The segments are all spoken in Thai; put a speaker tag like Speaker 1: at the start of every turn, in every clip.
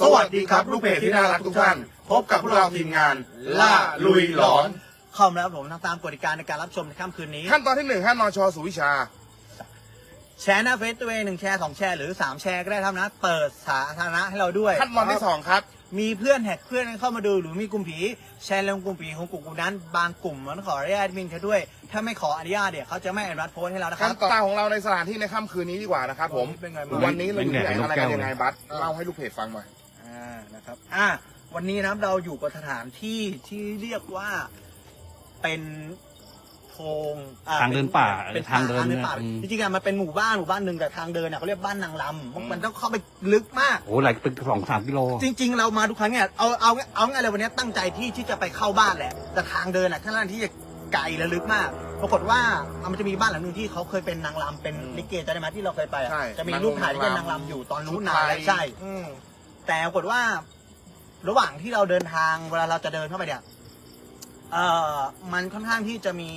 Speaker 1: สวัสดีครับลูกเพจที่น่ารักทุกท่าน พบกับพวกเราทีมงาน ล่าลุยหลอน
Speaker 2: เข้ามาแล้วผมทำตามกฎการในการรับชมในค่ำคืนนี้
Speaker 1: ขั้นตอนที่หนึ่งฮะนชสุวิชา
Speaker 2: แชร์หน้าเฟซตัวเองหนึ่งแชร์สองแชร์หรือสามแชร์ก็ได้เท่านั้นเปิดสาธารณะให้เราด้วย
Speaker 1: ขั้นตอนที่สองครับ
Speaker 2: มีเพื่อนแท็กเพื่อนเข้ามาดูหรือมีกลุ่มผีแชร์ลงกลุ่มผีของกลุ่มนั้น บางกลุ่มมันขออนุญาตแอดมินเขาด้วย ถ้าไม่ขออนุญาตเนี่ยเขาจะไม่อนุมัติโพสต์ให้เรานะค
Speaker 1: ขั้
Speaker 2: รั
Speaker 1: น
Speaker 2: บ
Speaker 1: ตอนของเราในสถานที่ในค่ำคืนนี้ดีกว่านะครับผม
Speaker 2: เป็นไง
Speaker 1: วันนี้เราอยู่ที่ไหนอะไรกันยังไงบัสเล่าให้ลูกเพจฟังหน่อย
Speaker 2: อ่านะครับอ่าวันนี้นะครับเราอยู่กับสถานที่ที่เรียกว่าเป็นโพรงอ่
Speaker 3: ทางเดินป่า
Speaker 2: เป็น
Speaker 3: ทางเดิน
Speaker 2: ป่า
Speaker 3: เนี่ยอืม
Speaker 2: จริงๆอะมันเป็นหมู่บ้านหมู่บ้านหนึ่งแต่ทางเดินเนี่ยเขาเรียกบ้านนางลำมันต้องเข้าไปลึกมาก
Speaker 3: โอ้หลายเป็นสองสามกิโล
Speaker 2: จริง ๆ เรามาทุกครั้งเนี่ยเอาเอาเอาไงเลยวันนี้ตั้งใจที่ที่จะไปเข้าบ้านแหละ แต่ทางเดินอะข้างล่างที่จะไกลและลึกมาก ปรากฏว่าอะมันจะมีบ้านหลังหนึงที่เขาเคยเป็นนางรำเป็นลิเกจะได้ไหมที่เราเคยไปอะ
Speaker 1: ใช่
Speaker 2: จะมีรูปถ่ายที่เป็นนางรำอยู่ตอนนู้นนานแล้ว
Speaker 1: ชุดไทย
Speaker 2: ใช่ แต่ปรากฏว่าระหว่างที่เราเดินทางเวลาเราจะเดินเข้าไปเนี่ยเอ่อมันค่อนข้างที่จะมี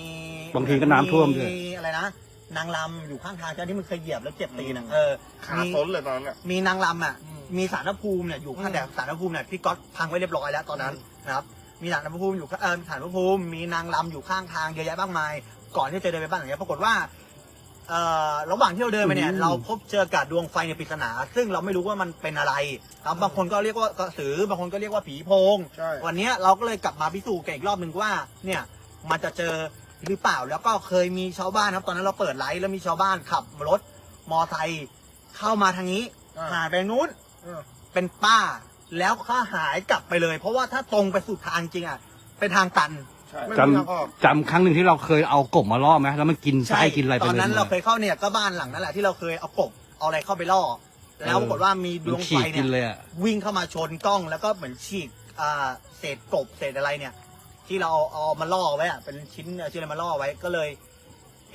Speaker 3: บางทีก็น้ำท่วมด้วย
Speaker 2: มีอะไรนะนางรำอยู่ข้างทางที่มันเคยเหยียบแล้วเจ็บตีนอะเออ
Speaker 1: ขา
Speaker 2: มี
Speaker 1: ซนเลยตอนนั้นอะ
Speaker 2: มีนางรำอะ
Speaker 1: อืม
Speaker 2: มีสารพระภูมิเนี่ยอยู่ข้างแต่สารพระภูมิเนี่ยพี่ก๊อตพังไว้เรียบร้อยแล้วตอนนั้นนะครับ มีสารพระภูมิอยู่ข้างเออสารพระภูมิมีนางรำอยู่ข้างทางเยอะแยะมากมาย ก่อนที่จะเดินไปบ้านหลังนี้ปรากฏว่า เอ่อระหว่างที่เราเดินไปเนี่ย
Speaker 3: อืม
Speaker 2: เราพบเจอกับดวงไฟในปริศนา ซึ่งเราไม่รู้ว่ามันเป็นอะไรครับบางคนก็เรียกว่ากระสือบางคนก็เรียกว่าผีโพง
Speaker 1: ใช่
Speaker 2: วันเนี้ยเราก็เลยกลับมาพิสูจน์กันอีกรอบหนึ่งว่า เนี่ยมันจะเจอหรือเปล่าแล้วก็เคยมีชาวบ้านครับ ตอนนั้นเราเปิดไลฟ์แล้วมีชาวบ้านขับรถมอไซค์เข้ามาทางนี้
Speaker 1: อ่า
Speaker 2: หายไปนู้น
Speaker 1: เออ
Speaker 2: เป็นป้าแล้วก็หายกลับไปเลย เพราะว่าถ้าตรงไปสุดทางจริงอะเป็นทางตัน
Speaker 1: ใช่ไม่
Speaker 3: จ
Speaker 1: มีทางออกำ
Speaker 3: จำครั้งหนึ่งที่เราเคยเอากบมาล่อไหมแล้วมันกินไส้กินอะไรไป
Speaker 2: ตอน
Speaker 3: เลย
Speaker 2: นั้นเราเคยเข้าเนี่ยก็บ้านหลังนั้นแหละที่เราเคยเอากบเอาอะไรเข้าไปล่อ แล้วปรากฏว่ามีด
Speaker 3: มัน
Speaker 2: วงไฟ
Speaker 3: ฉีก
Speaker 2: เนี่
Speaker 3: กิน
Speaker 2: ย
Speaker 3: เลยอะ
Speaker 2: วิ่งเข้ามาชนกล้องแล้วก็เหมือนฉีกอ่าเศษกบเศษอะไรเนี่ย ที่เราเอาเอามาล่อไว้อะเป็นชิ้นชิ้นอะไรมาล่อไว้ก็เลย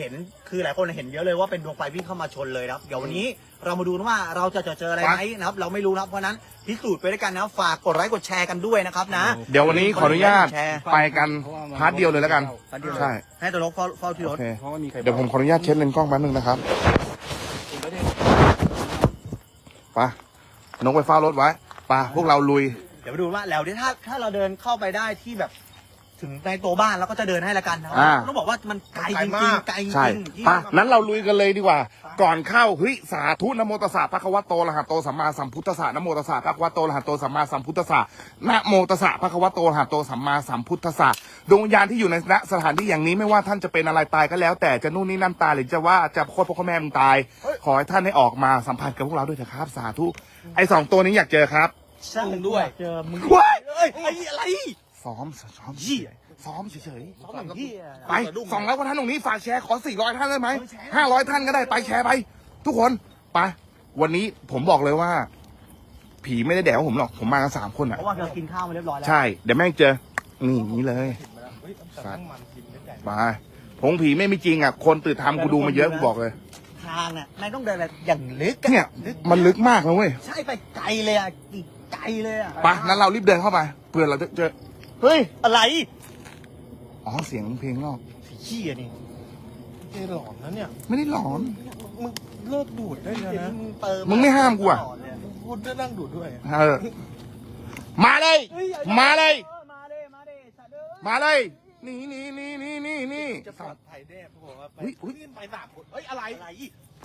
Speaker 2: เห็นคือหลายคนเห็นเยอะเลยว่าเป็นดวงไฟวิ่งเข้ามาชนเลยนะครับเดี๋ยววันนี้เรามาดูนะว่าเราจะเจอเจออะไรไหมนะครับ เราไม่รู้นะครับเพราะฉะนั้นพิสูจน์ไปด้วยกันนะฝากกดไลค์กดแชร์กันด้วยนะครับนะ
Speaker 1: เดี๋ยววันนี้ขออนุญาต
Speaker 2: แชร์
Speaker 1: ไปกันพาร์ทเดียวเลยแล้วกันใช่
Speaker 2: ให้ตัวรถเฝ้าเฝ้าที่ร
Speaker 1: โอ
Speaker 2: ถ
Speaker 1: เค
Speaker 3: เพราะว่ามีใคร
Speaker 1: เดี๋ยวผมขออนุญาตเช็ดเลนส์กล้องแป๊บนึงนะครับไปนกไปเฝ้ารถไว้ไปพวกเราลุย
Speaker 2: เดี๋ยวไปดูว่าแล้วถ้าถ้าเราเดินเข้าไปได้ที่แบบ ถึงในตัวบ้านเราก็จะเดินให้ละกันนะ
Speaker 1: อ่า
Speaker 2: ต้องบอกว่ามันไกล
Speaker 1: ไกล
Speaker 2: จ
Speaker 1: มา
Speaker 2: ริง
Speaker 1: ก
Speaker 2: ๆไกลจ
Speaker 1: ใช่
Speaker 2: ริงๆที่
Speaker 1: ปะนั้นเราลุยกันเลยดีกว่า ก่อนเข้าเฮ้ยสาธุนะโมตัสสะพระคะวะโตอะระหะโตสัมมาสัมพุทธัสสะนะโมตัสสะพระคะวะโตอะระหะโตสัมมาสัมพุทธัสสะนะโมตัสสะพระคะวะโตอะระหะโตสัมมาสัมพุทธัสสะดวงวิญญาณที่อยู่ในณสถานที่อย่างนี้ไม่ว่าท่านจะเป็นอะไรตายก็แล้ว แต่จะนู่นนี่นั่นตายหรือจะว่าจะโคตรพ่อแม่มึงตาย ขอให้ท่านได้ออกมาสัมผัสกับพวกเราด้วยเถอะครับ สาธุไอ้สองตัวนี้อยากเจอครับ
Speaker 2: ช่างด้วยเจอมึง
Speaker 1: ว้าย
Speaker 2: เอ้ยไอ้อะไร
Speaker 1: ซ้อมซ้อม
Speaker 2: เหี้ย
Speaker 1: ซ้อมเฉย
Speaker 2: เขาเหมือนที่
Speaker 1: ๆไปสองร้อยกว่าท่านตรงนี้ฝากแชร์ขอสี่ร้อยท่านได้ไหมห้าร้อยท่านก็ได้ไปแชร์ไป ทุกคนไปวันนี้ผมบอกเลยว่า ผีไม่ได้แดกว่าผมหรอกผมมากันสามคน
Speaker 2: เพ
Speaker 1: อะ
Speaker 2: ราะว่าเรากินข้าวมาเรียบร้อยแล้ว
Speaker 1: ใช่ เดี๋ยวแม่งเจอ นี่อย่างนี้เลยสัตว์ไปผงผีไม่มีจริงอะ คนตื่นทำกูดูมาเยอะกูบอกเลย
Speaker 2: ทางน่ะนายต้องเดินอะไรอย่างลึกอะ
Speaker 1: เนี่ย มันลึกมากนะเว้ย
Speaker 2: ใช่ไปไกลเลยอะอีกไกลเลยอะ
Speaker 1: ไปนั้นเรารีบเดินเข้าไปเผื่อเราจะเจอ
Speaker 2: เฮ้ย อะไร
Speaker 1: อ๋อเสียงเพลงนอก
Speaker 2: ขี้อะนี่
Speaker 4: เจหลอนนะเนี่ย
Speaker 1: ไม่ได้หลอน
Speaker 4: มึงเลิกดูดได้แล้วนะ
Speaker 2: มึงเติม
Speaker 1: มึงไม่ห้ามกูอะ
Speaker 4: กูได้นั่งดูดด้วย
Speaker 1: เออ มาเลย
Speaker 2: เฮ้ยอย่
Speaker 1: มาเลย
Speaker 2: ออมาเลย มาเลยสัตว์เอ้ย
Speaker 1: มาเลยนี่นี่นี่นี่นี่นี่
Speaker 4: จะปลอดภัยแน่เขาบอกว่าไป
Speaker 1: อุ๊ยอุ๊ย
Speaker 4: ขึ้นไปสามคนเฮ้ยอะไร
Speaker 2: อะไร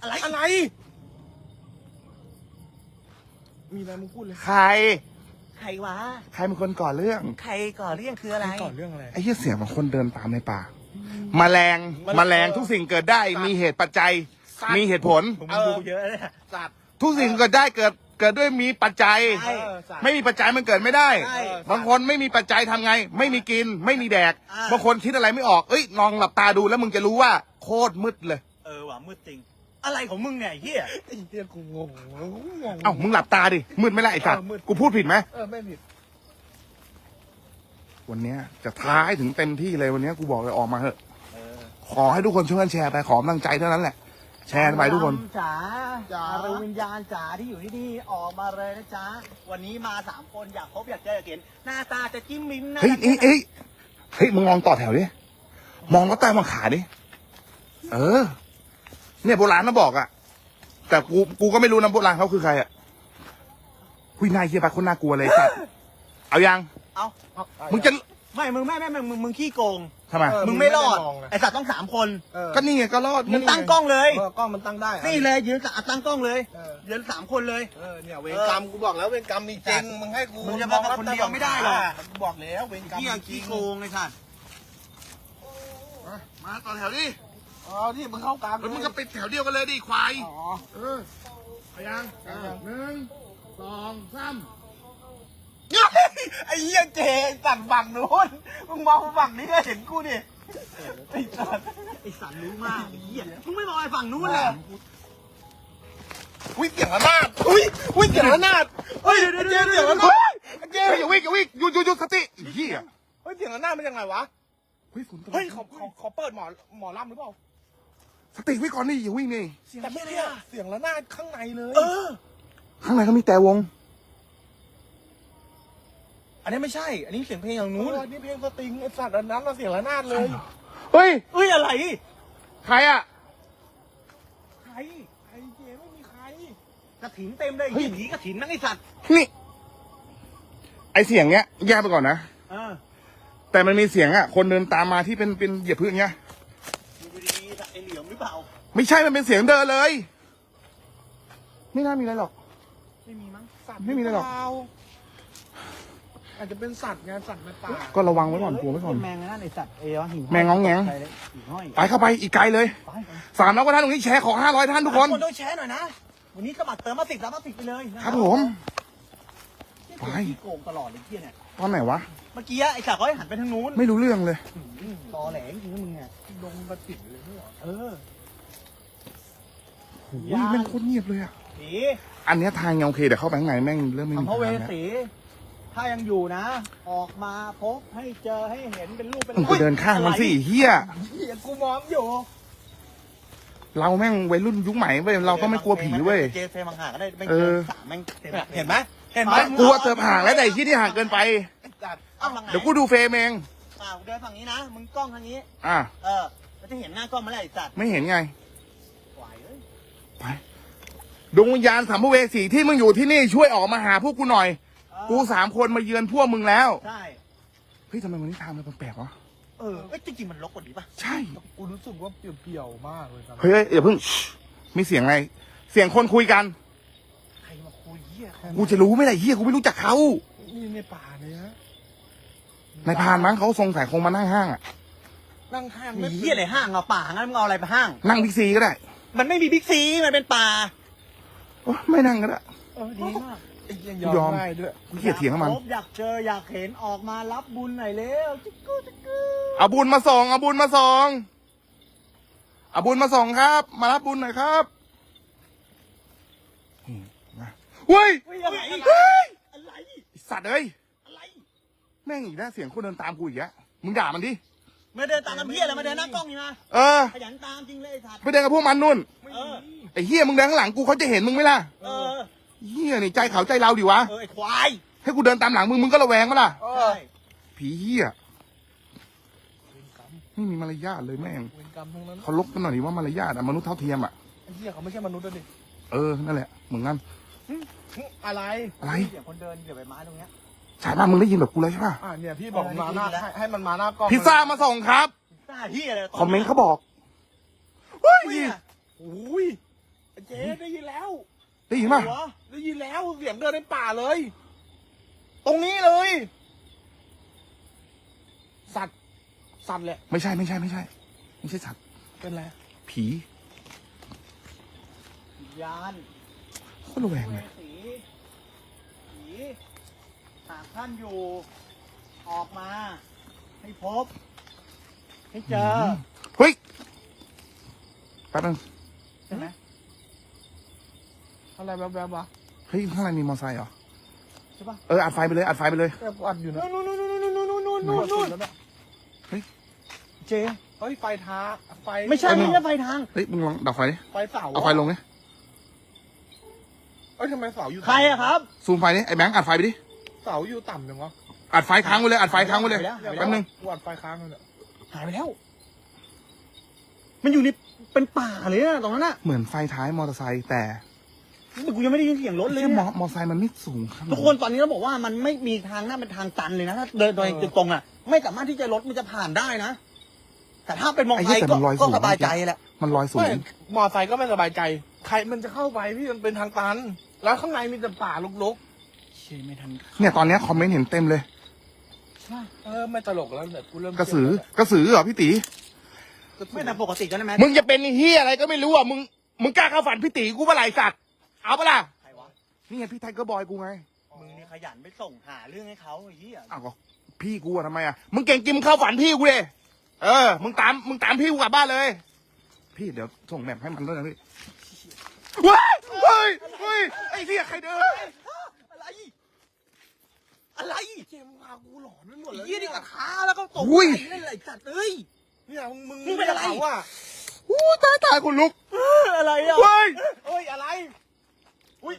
Speaker 2: อะไร
Speaker 4: อะไร มีอะไรมึงพูดเลย
Speaker 1: ใคร
Speaker 2: ใครวะ
Speaker 1: ใครเป็นคนก่อเรื่อง
Speaker 2: ใครก่อเรื่องคืออะไร
Speaker 4: ก่อนเรื่องอะไร
Speaker 1: ไอ้เหี้ยเสียงเหมันคนเดินตามในป่าแมลงแมลงทุกสิ่งเกิดได้ มีเหตุปัจจัย
Speaker 4: สัตว์
Speaker 1: มีเหตุผล
Speaker 2: ผม
Speaker 4: เออ
Speaker 2: ดูเยอะเลยอะ
Speaker 4: สัตว์
Speaker 1: ทุกสิ่งเกิดได้เกิดเกิดด้วยมีปัจจัย
Speaker 2: ใช่
Speaker 4: เออสัตว์
Speaker 1: ไม่มีปัจจัยมันเกิดไม่ได้
Speaker 2: ใช่
Speaker 1: บางคนไม่มีปัจจัยทำไง ไม่มีกิน ไม่มีแดก
Speaker 2: อ่า
Speaker 1: บางคนคิดอะไรไม่ออก เอ้ยลองหลับตาดูแล้วมึงจะรู้ว่าโคตรมืดเลย
Speaker 2: เออว่ะมืดจริง อะไรของมึงเนี่ยไอ้เฮีย
Speaker 4: ไอ้เหี้ยกูงงกูงง
Speaker 1: เอ้ามึงหลับตาดิมืดไหม่ละไอ้สัตว์
Speaker 4: เออมืด
Speaker 1: กูพูดผิดไหม
Speaker 4: เออไม่ผิด
Speaker 1: วันเนี้ยจะท้าให้ถึงเต็มที่เลยวันเนี้ยกูบอกเลยออกมาเถอะ ขอให้ทุกคนช่วยกันแชร์ไปขอกำลังใจเท่านั้นแหละ แชร์ไปทุกคน
Speaker 2: จ๋า
Speaker 4: จ๋า
Speaker 2: อารวิญญาณจ๋าที่อยู่ที่นี่ออกมาเลยนะจ๊ะ วันนี้มาสามคนอยากพบอยากเจออยากเห็น หน้าตาจะจิ้มลิ้มนะ
Speaker 1: เฮ้ยเฮ้ยเฮ้ยเฮ้ยมึงมองต่อแถวดิมองแล้วใต้มังขาดิเออ เนี่ยโบราณนะบอกอะแต่กูกูก็ไม่รู้นะโบราณเขาคือใครอะหุยนายเฮียไปคนน่ากลัวเลยสัตว์เอายัง
Speaker 2: เอา
Speaker 1: มึงจะ
Speaker 2: ไม่ มึงไม่ไม่ไม่มึงมึงขี้โกง
Speaker 1: ทำไม
Speaker 4: เออ
Speaker 2: มึงไม่รอด
Speaker 4: มึงไม่ได้ลองนะ
Speaker 2: ไอสัตว์ต้องสามคน
Speaker 4: เออ
Speaker 1: ก็นี่ไงก็รอด
Speaker 2: มึงตั้งกล้องเลย
Speaker 4: เออกล้องมันตั้งได้อะ
Speaker 2: นี่เลยยืนกับตั้งกล้องเลย
Speaker 4: เออ
Speaker 2: ยืนสามคนเลย
Speaker 4: เออเนี่ยเวรกรรมกูบอกแล้วเวรกรรมมีจริงมึงให้กู
Speaker 2: มึงจะมากับคนเดียวไม่ได้หรอก
Speaker 4: กูบอกแล้วเวรกรรม
Speaker 2: เหี้ย
Speaker 4: มีจริ
Speaker 2: ขี้
Speaker 4: ง
Speaker 2: โกงไอสัตว์
Speaker 1: มาต่อแถวดิ
Speaker 4: อ๋อที่มึงเข้ากลาง
Speaker 1: แล้วมึงก็ไปแถวเดียวกันเลยดิควาย
Speaker 4: อ๋อ
Speaker 1: เออเอายังหนึ่งสองสาม
Speaker 2: ไอ้เหี้ยเจสั่งฝั่งนู้นมึงมองฝั่งนี้ก็เห็นกูดิไอ้สัตว์ไอ้สัตว์รู้มากไอ้เหี้ยมึงไม่มองไอ้ฝั่งนู้นเลย
Speaker 4: อุ้ยเสียงระนาดอุ้ยอุ้ยเสียงระนาดเฮ้ยเดี๋ยวเดี๋ยวเสียงระนาด
Speaker 1: เฮ้ยอย่าวิ่งอย่าวิ่งหยุดหยุดหยุดสติไอ้เฮีย
Speaker 4: เฮ้ยเสียงระนาดมันยังไงวะ
Speaker 1: เฮ้ยฝนตก
Speaker 4: เฮ้ยเขาเขาเขาเปิดหมอหมอลำหรือเปล่า
Speaker 1: สติไว้ก่อนนี่อย่าวิ่งนี่
Speaker 4: แต่เมื่อกี้เสียงระนาดข้างในเลย
Speaker 2: เออ
Speaker 1: ข้างในก็มีแต่วง
Speaker 2: อันนี้ไม่ใช่ อันนี้เสียงเพลงอย่าง
Speaker 4: นู้
Speaker 2: นู้
Speaker 4: น
Speaker 2: น
Speaker 4: นี่เพลงสตริงไอ้สัตว์อันนั้นเราเสียงระนาดเลย
Speaker 1: เฮ้ย
Speaker 2: เอ้ยอะไร
Speaker 1: ใครอะ
Speaker 4: ใครใครเจไม่มีใคร
Speaker 2: กระถินเต็มเลยไอ้เหี้ยผีกระถินนั่งไอ้สัตว์
Speaker 1: นี่ ไอเสียงเนี้ยแยกไปก่อนนะ
Speaker 2: เออ
Speaker 1: แต่มันมีเสียงอะคนเดินตามมาที่เป็นเป็นเหยียบพื้นเงี้ย
Speaker 2: ดูดีๆไอ้เหลี่ยมห รือเปล่า
Speaker 1: ไม่ใช่มันเป็นเสียงเดินเลย ไม่น่ามีอะไรหรอก
Speaker 4: ไม่มีมั้งสัตว์
Speaker 1: ไม่มีอะไรหรอก
Speaker 4: เปล่าอาจจะเป็นสัตว์ไงสัตว์ในป่า
Speaker 1: ก็ระวังไว้ก่อนกลัวไว้ก่อน
Speaker 2: แมงนั่นไอ้สัตว์เอ้ยหิ่
Speaker 1: แมงง้องแงง
Speaker 2: หิ่ห้อย
Speaker 1: ไปเข้าไปอีกไกลเลย
Speaker 2: ไป
Speaker 1: สามร้อยกว่าท่านตรงนี้แชร์ของห้าร้อยท่านทุกคน
Speaker 2: คนต้องแชร์หน่อยนะ วันนี้สมัครเติมมาสิบรับมาสิบไปเลยนะครับ
Speaker 1: ผม
Speaker 2: ไปโกงตลอดเลยเที่ยเนี่ย
Speaker 1: ตอนไหนวะ
Speaker 2: เมื่อกี้ไอ้สัตว์เขาให้หันไปทางนู้น
Speaker 1: ไม่รู้เรื่องเลย
Speaker 2: ตอแหลจริงๆนะมึงอะ
Speaker 4: ลงมาติดเลยเนี่ย
Speaker 2: เออ
Speaker 1: โอ้ยแม่งโคตรเงียบเลยอะ
Speaker 2: ผี
Speaker 1: อันเนี้ยทางยังโอเคเดี๋ยวเข้าไปข้างในแม่งเริ่มไม่มี
Speaker 2: สัมภเว
Speaker 1: ทางแล้ว
Speaker 2: สีถ้ายังอยู่นะ ออกมาพบให้เจอให้เห็นเป็นรูปเป็น
Speaker 1: มึงไปเดินข้างมันสิเฮีย
Speaker 2: เหี้ยกูมองอยู่
Speaker 1: เราแม่งวัยรุ่นยุคใหม่เว้ยเราก็ไม่กลัวผีเว้ย
Speaker 2: เจเซมังหาก็ได้ไม่
Speaker 1: เอ
Speaker 2: เกิ
Speaker 1: อ
Speaker 2: นสามแม่งเห็นไหมเห็นไหม
Speaker 1: กลัวเติมห่างแล้วแต่ไอ้ที่ที่ห่างเกินไป
Speaker 2: จัด เอาฝั่งไหน
Speaker 1: เดี๋ยวกูดูเฟรมเอง
Speaker 2: อ่าเดินฝั่งนี้นะ มึงกล้องทางนี้
Speaker 1: อะ
Speaker 2: เออแล้วจะเห็นหน้ากล้องมาแล้วไอ้สัตว์
Speaker 1: ไม่เห็นไง
Speaker 2: ไหวเอ้ย
Speaker 1: ไปดวงวิญญาณสัมภเวสีที่มึงอยู่ที่นี่ช่วยออกมาหาพวกกูหน่อย
Speaker 2: เออ
Speaker 1: กูสามคนมาเยือนพวกมึงแล้ว
Speaker 2: ใช่
Speaker 1: เฮ้ยทำไมวันนี้ทำอะไรแปลกๆวะ
Speaker 2: เออเอ้ยจริงๆมันลกกว่านี้ป่ะ
Speaker 1: ใช่
Speaker 4: กูรู้สึกว่าเปรี่ยวๆมากเลยครับ
Speaker 1: เฮ้ยเฮ้ยอย่าเพิ่งชิมีเสียงอะไร เสียงคนคุยกัน
Speaker 2: ใครมาคุยเหี้ย
Speaker 1: กูจะรู้ไหมล่ะเฮียกูไม่รู้จักเขา
Speaker 4: นี่ในป่าเลยฮะ
Speaker 1: ในพานมั้งเขาทรงสายคงมานั่งห้างอะ
Speaker 4: นั่งข้าง
Speaker 2: มีเหี้ยอะไรห้างเอาป่างั้นมึงเอาอะไรไปห้าง
Speaker 1: นั่งบิ๊กซีก็ได้
Speaker 2: มันไม่มีบิ๊กซีมันเป็นป่า
Speaker 1: โอ๊ยไม่นั่งก็ได้
Speaker 2: เออดีมาก
Speaker 4: ไอ้เหี้ย
Speaker 1: ย
Speaker 4: ย
Speaker 1: อ
Speaker 4: อ
Speaker 1: ม
Speaker 4: ม ง่ายด้วย
Speaker 1: กูเกลียดเถียงกับมัน
Speaker 2: พบอยากเจออยากเห็นออกมารับบุญหน่อยเร็วจิ๊กกูจิ๊กกู
Speaker 1: เอาบุญมาส่งเอาบุญมาส่งเอาบุญมาส่งครับ มารับบุญหน่อยครับอืมมาเฮ้ย
Speaker 2: เฮ้ยอะไร
Speaker 1: เฮ้ย
Speaker 2: อะไร
Speaker 1: ไอ้สัตว์เอ้ย
Speaker 2: อะไร
Speaker 1: แม่งอีกแล้วเสียงคนเดินตามกูอีกแล้วมึงด่ามันดิ
Speaker 2: มาเดินตามน้ำเพี้ยอะไรมาเดินหน้ากล้องนี่นะ
Speaker 1: เออ
Speaker 2: ขยันตามจริงเลยไอ้สัตว์
Speaker 1: ไปเดินกับพวกมันนู่น
Speaker 2: เออ
Speaker 1: ไอ้เฮียมึงเดินข้างหลังกูเขาจะเห็นมึงไหมล่ะ
Speaker 2: เออ
Speaker 1: เฮียนี่ใจเขาใจเราดิวะ
Speaker 2: เออไอ้ควาย
Speaker 1: ให้กูเดินตามหลังมึงมึงก็ระแวงมั้ยล่ะ
Speaker 4: เอ
Speaker 2: ใช่
Speaker 4: อ
Speaker 1: ผีเฮีย
Speaker 4: เวรกรรม
Speaker 1: ไม่มีมารยาทเลยแม่ง
Speaker 4: เวรกรรมทั้งนั้น
Speaker 1: เขาลบกันหน่อยดิว่ามารยาทอะมนุษย์เท่าเทียมอะ
Speaker 4: ไอ้เหี้ยเขาไม่ใช่มนุษย์ด้วยดิ
Speaker 1: เออนั่นแหละเหมือนกัน
Speaker 4: อะไร
Speaker 1: อะไร
Speaker 2: เดี๋ยวคนเดินเดี๋ยวไปไม้ตรงเนี้ย
Speaker 1: ใช่ป่ะมึงได้ยินแบบกูเลยใช่ป่ะ
Speaker 4: อ่าเนี่ยพี่บอก
Speaker 2: เออ
Speaker 4: มาหน้า
Speaker 2: ดีแล้ว
Speaker 4: ให้ให้มันมาหน้ากล้อง
Speaker 1: พิซซ่ามาส่งครับ
Speaker 2: หน้าเฮียอะไร
Speaker 1: คอมเมนต์เขาบอกเฮ้ย
Speaker 2: เฮีย
Speaker 4: โอ้ยไอ้เจ๊ได้ยินแล้ว
Speaker 1: ได้ยินป่ะ
Speaker 2: หัว
Speaker 4: ได้ยินแล้วเสียงเดินในป่าเลย ตรงนี้เลย สัตว์สัตว์แหละ
Speaker 1: ไม่ใช่ไม่ใช่ไม่ใช่ไม่ใช่สัตว์
Speaker 4: เป็นไร
Speaker 1: ผี
Speaker 2: วิญญาณ
Speaker 1: โคตรระแวงเลย
Speaker 2: สีผีหาก ท่านอยู่ ออกมา ให้พบ ให้เจอ
Speaker 1: เฮ้ยแป๊บนึง
Speaker 2: ใช่ไหม
Speaker 4: อะไรแบบๆวะ
Speaker 1: เฮ้ยข้างในมีมอเตอร์ไซค์เหรอ
Speaker 2: ใช่ปะ
Speaker 1: เอออัดไฟไปเลยอัดไฟไปเลย
Speaker 4: แกอัดอยู่นะ
Speaker 2: นู่นนู่นนู่นนู่นนู่นนู่นนู่นนู่น
Speaker 4: แล้วเนี่ย
Speaker 2: เจ
Speaker 4: เฮ้ยไฟท้าไฟ
Speaker 2: ไม่ใช่ไม่ใช่ไฟทาง
Speaker 1: เฮ้ยมึงลองดับไฟดิ
Speaker 4: ไฟเสา
Speaker 1: เอาไฟลงดิ
Speaker 4: เอ้ยทำไมเสาอยู่
Speaker 2: ใครอะครับ
Speaker 1: ซูมไฟดิไอ้แบงค์อัดไฟไปดิ
Speaker 4: เสาอยู่ต่ำจังวะ
Speaker 1: อัดไฟค้างไว้เลย อัดไฟค้างไว้เลย
Speaker 2: ไปแล้ว
Speaker 1: แป๊บนึง
Speaker 4: กูอัดไฟค้างเลยเนี่ย
Speaker 2: หายไปแล้ว มันอยู่ในเป็นป่าเลยนะตรงนั้นน่ะ
Speaker 1: เหมือนไฟท้ายมอเตอร์ไซค์แต่
Speaker 2: แต่กูยังไม่ได้ยินเสียงรถเลย
Speaker 1: เชี่ยมอ
Speaker 2: อะ
Speaker 1: มอไซค์มันไม่สูงครับ
Speaker 2: ทุกคนตอนนี้เราบอกว่ามันไม่มีทางหน้าเป็นทางตันเลยนะถ้าเดินโดยตรงๆอะ ไม่สามารถที่จะรถมันจะผ่านได้นะแต่ถ้าเป็นมอเตอร์ไซค์ก็ก็สบายใจแหละ
Speaker 1: มันลอยสู
Speaker 4: ไม่
Speaker 1: ง
Speaker 4: มอไซค์ก็ไม่สบายใจ ใครมันจะเข้าไปพี่มันเป็นทางตัน แล้วข้างในมีแต่ป่ารก
Speaker 2: เชี่ยไม่ทัน
Speaker 1: เนี่ยตอนเนี้ยคอมเมนต์เห็นเต็มเลย
Speaker 4: ๆเออไม่ตลกแล้วแต่กูเริ่ม
Speaker 1: กระสือกระสือเหรอพี่ตี
Speaker 2: ไม่แต่ปกติก็ได้ไหม
Speaker 1: มึงจะเป็นไอ้เฮียอะไรก็ไม่รู้อะมึงมึงกล้าเข้าฝันพี่ตีกูเมื่อไหร่สัตว์เอาปะล่ะ
Speaker 2: ใครวะ
Speaker 1: นี่ไงพี่ไทเกอร์บอยกูไง
Speaker 2: มึงนี่ขยันไปส่งหาเรื่องให้เขาไอ้เหี้ย
Speaker 1: อ้าวก็พี่กูอะทำไมอะมึงเก่งกิมเข้าฝันพี่กูเลยเออ มึงตามมึงตามพี่กูกลับบ้านเลย พี่เดี๋ยวส่งแมพให้มันด้วยนะพี่ว้ายเฮ้ยเฮ้ยไอ้เหี้ยใครเดิน
Speaker 2: อะไร อะไร
Speaker 4: เกมพากูหลอนไปหมด
Speaker 2: ไอ้
Speaker 4: เลย
Speaker 2: เหี้ยนี่กับขาแล้วก็ตก
Speaker 1: อุ้ย
Speaker 2: ใจเล่นอะไรสัตว์เอ้ย
Speaker 4: เนี่ยมึงมึง
Speaker 2: มึงเป็นอะไร
Speaker 4: เขาอะ
Speaker 1: อู้ตายตายคนลุก
Speaker 2: อะไรอะ
Speaker 1: เฮ้ย
Speaker 4: เอ้ยอะไรอุ้ย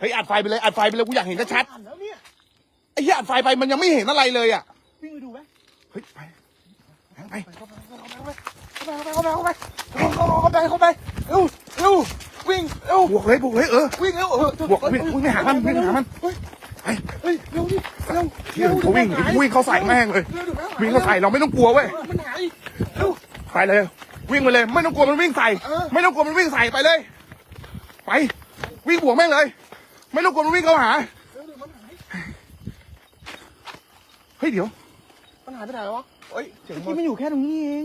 Speaker 1: เฮ้ยอัดไฟไปเลยอัดไฟไปเลยกูอยากเห็นชัด
Speaker 2: อ่านแล้วเนี่ย
Speaker 1: ๆไอ้เหี้ยอัดไฟไปมันยังไม่เห็นอะไรเลยอะ
Speaker 2: วิ่งไปดูไหม
Speaker 1: เฮ้ยไปไป
Speaker 4: เข้าไปเข้าไปเข้าไปเข้าไปเข้าไปเข้าไปเข้าไปเร็วเร็ววิ่งเร็ว
Speaker 1: บวกเลยบวกเลยเออ
Speaker 4: วิ่งเร็วเออบ
Speaker 1: วกวิ่งวิ่งไปหามันวิ่งไปหามัน
Speaker 4: เฮ้ย
Speaker 1: ไป
Speaker 4: เฮ้ยเร็วดิเร็ว
Speaker 1: เหี้ยเขาวิ่งเขาวิ่งเขาใส่แม่งเลย
Speaker 4: เร็วเดี๋ยวนะ
Speaker 1: วิ่งเขาใส่เราไม่ต้องกลัวเว้ย
Speaker 4: มันหายเร็ว
Speaker 1: ไปเลย วิ่งไปเลย ไม่ต้องกลัวมันวิ่งใส่
Speaker 4: เออ
Speaker 1: ไม่ต้องกลัวมันวิ่งใส่ไปเลย ไปวิ่งบวกแม่งเลย ไม่ต้องกลัวมันวิ่งเข้าหา
Speaker 4: เร็วเดี๋ยวมันหาย
Speaker 1: เฮ้ยเดี๋ยว
Speaker 4: มันหายไปไหนวะเฮ้ยเสียง
Speaker 2: เมื่อ
Speaker 4: มอ
Speaker 2: กี้มันอยู่แค่ตรงนี้เอง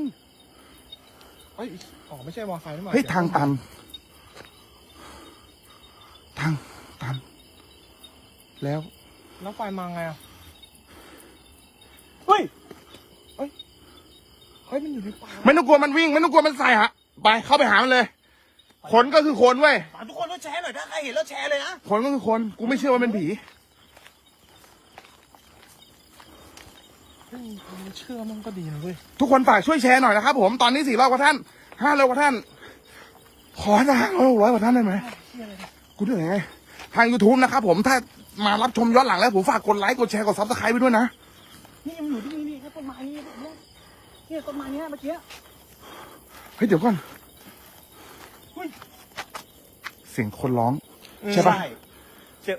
Speaker 4: เฮ้ยอ๋อไม่ใช่มอไซค์นี่หว่า
Speaker 1: เฮ้ยทางตัน ทางตัน แล้ว
Speaker 4: แล้วไฟมาไงอะ
Speaker 2: เฮ้ย
Speaker 4: เฮ้ย มันอยู่ในป่า
Speaker 1: ไม่ต้องกลัวมันวิ่ง ไม่ต้องกลัวมันใส่ฮะ ไปเข้าไปหามันเลย คนก็คือคนเว้ย
Speaker 2: ฝากทุกคนต้องแชร์หน่อยถ้าใครเห็นแล้วแชร์เลยนะ
Speaker 1: คนก็คือคน กูไม่เชื่อว่าเป็นผี
Speaker 4: เฮ้ยมันเชื่อมันก็ดีนะเว้ย
Speaker 1: ทุกคนฝากช่วยแชร์หน่อยนะครับผม ตอนนี้สี่ร้อยกว่าท่านห้าร้อยกว่าท่าน ขอทางร้อยกว่าท่านได้ไหมกูเหนื่อยไง ทาง YouTube นะครับผมถ้า มารับชมย้อนหลังแล้ว ผมฝากกดไลค์กดแชร์กดซับสไครต์ไปด้วยนะ
Speaker 2: นี่มันอยู่ที่นี่นี่แค่ต้นไม้นี่เนี่ยเนี่ยต้นไม้เนี่ยเมื่อกี้
Speaker 1: เฮ้ยเดี๋ยวก่อน
Speaker 2: เฮ้ย
Speaker 1: เสียงคนร้อง ใช่ปะ
Speaker 2: เสียง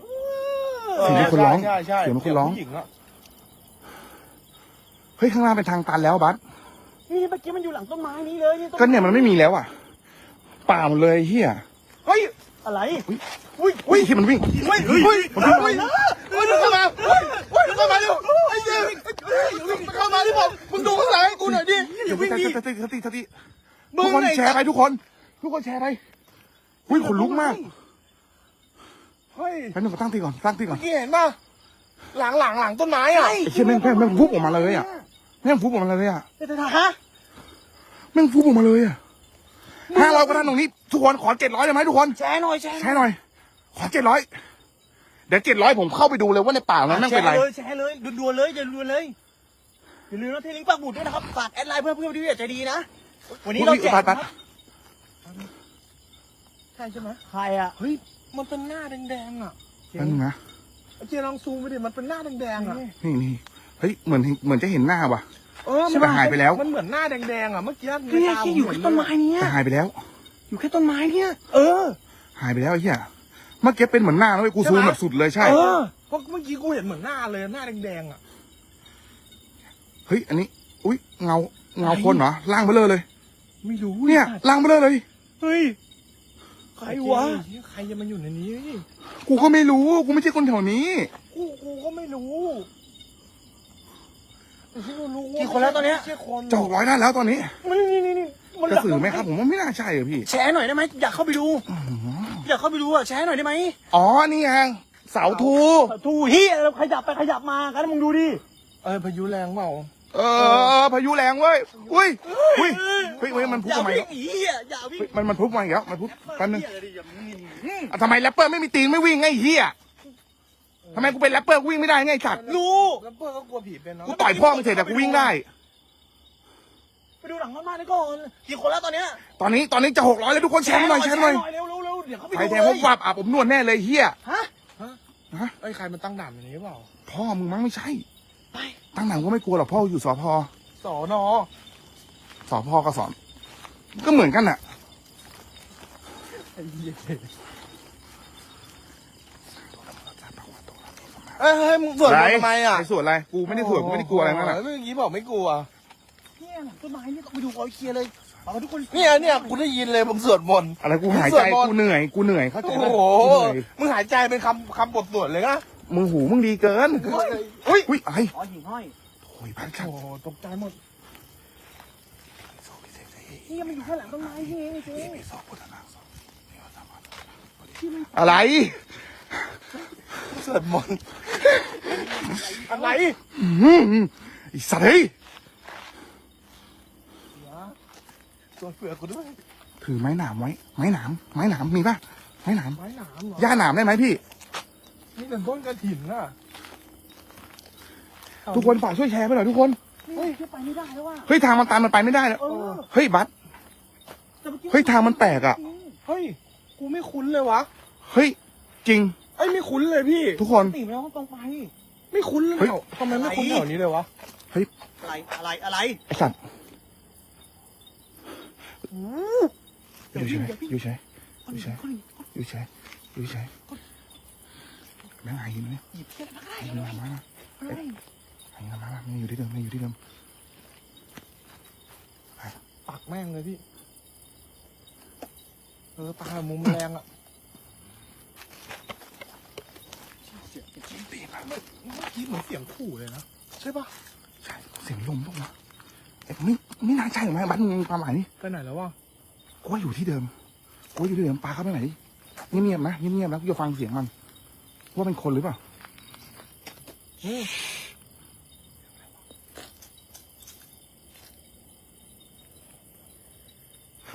Speaker 1: เสียงคนร้อง
Speaker 4: ใช่ใช่
Speaker 1: เสียงคนร้อง
Speaker 4: ผู้หญิงอะ
Speaker 1: เฮ้ยข้างล่างเป็นทางตันแล้วบัส
Speaker 2: นี่เมื่อกี้มันอยู่หลังต้นไม้นี้เลยนี่ต้
Speaker 1: ก็เนี่ยมันไม่มีแล้วอะเปล่าหมดเลยเฮีย
Speaker 4: เฮ้ย
Speaker 2: อะไร
Speaker 1: อุ้ยอุ้ยที่มันวิ่ง
Speaker 4: เฮ้ยเฮ้ย
Speaker 1: มันวิ่ง
Speaker 4: เฮ้ยเฮ้ยมันเข้ามาเฮ้ยเฮ้ยมันเข้ามาเร็วไอ้เจ้ยเฮ้ยมันเข้ามาที่ผมมึงดูข้างหลังให้กูหน่อยดิอย่าวิ่งดิ
Speaker 1: สติสติสติ
Speaker 4: มึ
Speaker 1: ทุ
Speaker 4: ง
Speaker 1: กคน
Speaker 4: ไอ้
Speaker 1: แชร์ไปทุกคน ทุกคนแชร์ไปอุ้ยขนลุกมาก
Speaker 4: เฮ้ย
Speaker 1: แป๊บนึงขอตั้งทีก่อนตั้งทีก่อ
Speaker 4: เมื่อนกี้เห็นป่ะหลังหลังหลังต้นไม้อะ
Speaker 1: ไอ้เชี่ยแม่งแม่งแม่งฟุบออกมาเลยอะแม่งฟุบออกมาเลยอะ
Speaker 2: เดี๋ยวๆฮะ
Speaker 1: แม่งฟุบออกมาเลยอะห้าร้อยกว่าท่านตรงนี้ ทุกคนขอเจ็ดร้อยได้ไหมทุกคน
Speaker 2: แชร์หน่อยแชร์
Speaker 1: แชร์หน่อย ขอเจ็ดร้อยเดี๋ยวเจ็ดร้อยผมเข้าไปดูเลยว่าในป่านั้นแม่งเป็นไร
Speaker 2: แชร์เลยแชร์เลยด่วนๆเลยอย่าด่วนเลยอย่าลืมนะที่ลิงก์ปักหมุดด้วยนะครับฝากแอดไลน์เพื่อนเพื่อนๆที่ใจดีนะวันนี้เราแจก
Speaker 1: ไป
Speaker 2: นะ
Speaker 1: ไป
Speaker 2: ครับ
Speaker 4: ใช่ใช่ไหม
Speaker 2: ใครอะ
Speaker 4: เฮ้ยมันเป็นหน้าแดงๆอะ
Speaker 1: แป๊บนึงนะ
Speaker 4: ไอ้เจ้ยลองซูมไปดิมันเป็นหน้าแดงๆอะ
Speaker 1: นี่นี่เฮ้ยเหมือนเหมือนจะเห็นหน้าว่ะ
Speaker 4: เออ
Speaker 1: ใช่ปะหายไปแล้ว
Speaker 4: มันเหมือนหน้าแดงๆอะเมื่อกี้
Speaker 2: นี่ไงที่อยู่แค่ต้นไม้เนี้ย
Speaker 1: แต่หายไปแล้ว
Speaker 2: อยู่แค่ต้นไม้เนี่ย เออ
Speaker 1: หายไปแล้วไอ้เหี้ยเมื่อกี้เป็นเหมือนหน้าแล้วเว้ยกูซูมแบบสุดเลยใช่
Speaker 2: เออ
Speaker 4: เพราะเมื่อกี้กูเห็นเหมือนหน้าเลยหน้าแดงๆอะ
Speaker 1: เฮ้ย อันนี้ อุ้ยเงาเงาคนเหรอล่างเบลอเลย
Speaker 4: ไม่รู้
Speaker 1: เนี่ยล่างเบลอเลย
Speaker 2: เฮ้ย ใครวะ
Speaker 4: เฮ้ยใครจะมาอยู่ในนี้
Speaker 1: กูก็ไม่รู้ กูไม่ใช่คนแถวนี้
Speaker 4: กูกูก็ไม่รู้แต่ที่รู้ว่า
Speaker 2: กี่คนแล้วตอนเนี้ย
Speaker 4: ไม่ใช่คน
Speaker 1: จะหกร้อยได้แล้วตอนนี้
Speaker 2: มันนี่นี่นี่ มัน
Speaker 1: กระสือไหมครับ ผมว่าไม่น่าใช่อะพี่
Speaker 2: แชร์หน่อยได้ไหมอยากเข้าไปดู อยากเข้าไปดูอะแชร์หน่อยได้ไหม
Speaker 1: อ๋อ นี่ไงเสาทู
Speaker 2: ทูเฮียเราขยับไปขยับมากันมึงดูดิ
Speaker 4: เออพายุแรงเปล่า
Speaker 1: เออพายุแรงเว้ยอุ้ยอุ้ยเฮ้ยเฮ้ยมันพุบ
Speaker 2: อย่า
Speaker 1: ทำไม
Speaker 2: วิ่งเฮียอย่าวิ่ง
Speaker 1: เฮ้ยมันมันพุบมาอีกแล้วมันพุบแป๊บนึง
Speaker 2: เหี้ยอะไรอย่าวิ่ง
Speaker 1: อะทำไมแรปเปอร์ไม่มีตีนไม่วิ่งไงไอ้เฮียทำไมกูเป็นแรปเปอร์กูวิ่งไม่ได้ไงไอ้สัตว์
Speaker 2: รู้
Speaker 4: แล้วเพื่อนก็กลัวผีเป็นเนาะ
Speaker 1: กูต่อยพ่อมึงเสร็จแต่กูวิ่งได้
Speaker 2: ไป ดูหลังมากๆนี่ก่อนกี่คนแล้วตอนนี้
Speaker 1: ตอนนี้ตอนนี้จะหกร้อยแล้วทุกคนแชร์หน่อยแชร์หน่อย
Speaker 2: เร็วเร็วเดี๋ยวเขาไป
Speaker 1: ใครแทงเลผมยวับอะผมนวดแน่เลยเฮีย
Speaker 2: ฮะ
Speaker 1: ฮะ
Speaker 4: ไอ้ใครมันตั้งด่านอย่างนี้เปล่า
Speaker 1: พ่อมึงมั้งไม่ใช่
Speaker 2: ไป
Speaker 1: ตั้งด่านก็ไม่กลัวหรอกพ่ออยู่สพ
Speaker 4: สอนอ
Speaker 1: สพก็สอน ก็เหมือนกันอะ
Speaker 4: ไอเหี้ยอเฮ้ยมึงสวดทำไมอะ
Speaker 1: สวดอะไรกูไม่ได้สวดกูไม่ได้กลัวอะไรมากหร
Speaker 4: อเมื่อกี้บอกไม่กลัว
Speaker 2: หลังต้นไม้เนี่ยต้องไปดูเอาเคลียร์เลยเอาทุกคน
Speaker 4: เนี่ยเนี่ยกูได้ยินเลยผมสวดมนต์
Speaker 1: อะไรกูหาย
Speaker 4: สว
Speaker 1: ใจ
Speaker 4: ดมนต์
Speaker 1: กูเหนื่อยกูเหนื่อยเข้าใจ
Speaker 4: โอ้
Speaker 1: ไหม
Speaker 4: โห
Speaker 1: กูเหนื่อย
Speaker 4: มึงหายใจเป็นคำคำบทสวดเลยนะ
Speaker 1: มึงหูมึงดีเกิน
Speaker 4: เฮ้ย
Speaker 1: อุ้ยไอ้
Speaker 2: อ๋อหิ่งห้อย
Speaker 1: โอ้ยพันขั
Speaker 4: โอ้โหตกใจหมด
Speaker 2: นี่มันอยู่ข้างหลังต้นไม้นี่เองเจ๊
Speaker 1: อะไร
Speaker 4: สวดมนต์อะไร
Speaker 1: อืมไอ้สัตว์เฮ้ย
Speaker 4: สวดเผื่อกูด้วย
Speaker 1: ถือไม้หนามไว้ ไม้หนามไม้หนามมีป่ะไม้หนาม
Speaker 4: ไม้หนามเหรอ
Speaker 1: ย่าหนามได้ไหมพี่
Speaker 4: นี่เป็นต้นกระถิ่นน่ะ
Speaker 1: ทุกคนฝากช่วยแชร์ไปหน่อยทุกคน
Speaker 2: เฮ้ยจะไปไม่ได้แล้วว่ะ
Speaker 1: เฮ้ยทางมันตันมันไปไม่ได้แล้ว
Speaker 2: เออ
Speaker 1: เฮ้ยบัส
Speaker 2: แต่มื่อกี้
Speaker 1: เฮ้ยทางมันแปลกอะ
Speaker 4: เฮ้ยกูไม่คุ้นเลยวะ
Speaker 1: เฮ้ยจริง
Speaker 4: ไอ้ยไม่คุ้นเลยพี่
Speaker 1: ทุกคน
Speaker 2: ติไม่ต้องตรงไป
Speaker 4: ไม่คุ้นเลย
Speaker 1: เฮ้ย
Speaker 4: ทำไมไม่คุ้นแถวนี้เลยวะ
Speaker 2: อะไรอะไรอะไร
Speaker 1: ไอ้สัตว์ อยู่เฉยอยู่เฉยอยู่เฉยอยู่เฉยอยู่เฉยแม่งหายหินไหม
Speaker 2: หยิบเชือกมาได้
Speaker 1: หายหินมามาหายหินมามามันอยู่ที่เดิมมันอยู่ที่เดิม
Speaker 4: ปักแม่งเลยพี่ เออปลามุมแรงอะ
Speaker 1: ตีมา
Speaker 4: เมื่อกี้เหมือนเสียงขู่เลยนะ ใช่ปะ
Speaker 1: ใช่ เสียงลมปะวะ ไอ้ไม่ไม่น่าใช่ไหมบัสมึงมีความหมายนี่
Speaker 4: ไปไหนแล้ววะ
Speaker 1: กูว่าอยู่ที่เดิมกูว่าอยู่ที่เดิมปลาเข้าไปไหนเงียบๆนะเงียบๆนะกูจะฟังเสียงมันว่าเป็นคนหรือเปล่า